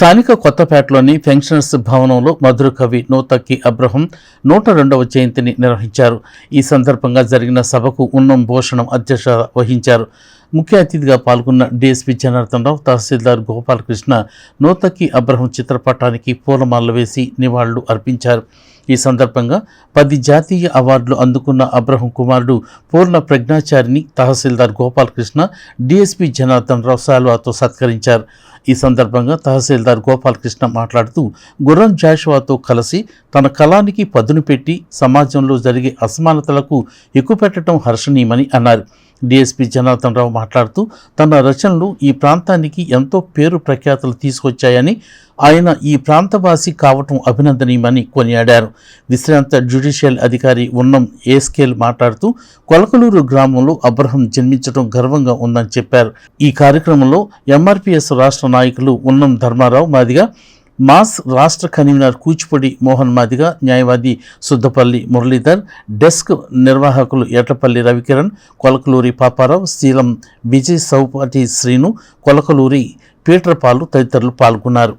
స్థానిక కొత్తపేటలోని పెన్షనర్స్ భవనంలో మధుర కవి నూతక్కి అబ్రహం నూట రెండవ జయంతిని నిర్వహించారు. ఈ సందర్భంగా జరిగిన సభకు ఉన్నం భూషణం అధ్యక్షత వహించారు. ముఖ్య అతిథిగా పాల్గొన్న డిఎస్పీ జనార్దన్ రావు తహసీల్దార్ గోపాలకృష్ణ నోతకి అబ్రహం చిత్రపటానికి పూలమాలలు వేసి నివాళులు అర్పించారు. ఈ సందర్భంగా పది జాతీయ అవార్డులు అందుకున్న అబ్రహం కుమారుడు పూర్ణ ప్రజ్ఞాచారిని తహసీల్దార్ గోపాలకృష్ణ డిఎస్పీ జనార్దన్ రావు సాల్వాతో సత్కరించారు. ఈ సందర్భంగా తహసీల్దార్ గోపాలకృష్ణ మాట్లాడుతూ గుర్రం జాషువాతో కలిసి తన కళానికి పదును పెట్టి సమాజంలో జరిగే అసమానతలకు ఎక్కుపెట్టడం హర్షణీయమని అన్నారు. డిఎస్పీ జనార్దన్ రావు మాట్లాడుతూ తన రచనలు ఈ ప్రాంతానికి ఎంతో పేరు ప్రఖ్యాతులు తీసుకొచ్చాయని ఆయన ఈ ప్రాంతవాసి కావటం అభినందనీయమని కొనియాడారు. విశ్రాంత జ్యుడిషియల్ అధికారి ఉన్నం ఏస్కేల్ మాట్లాడుతూ కొలకలూరు గ్రామంలో అబ్రహం జన్మించడం గర్వంగా ఉందని చెప్పారు. ఈ కార్యక్రమంలో ఎంఆర్పిఎస్ రాష్ట్ర నాయకులు ఉన్నం ధర్మారావు మాదిగా మాస్ రాష్ట్ర కన్వీనర్ కూచిపూడి మోహన్ మాదిగ న్యాయవాది సుద్దపల్లి మురళీధర్ డెస్క్ నిర్వాహకులు ఎట్లపల్లి రవికిరణ్ కొలకలూరి పాపారావు శీలం విజయ్ సౌపాటి శ్రీను కొలకలూరి పీటర్పాలు తదితరులు పాల్గొన్నారు.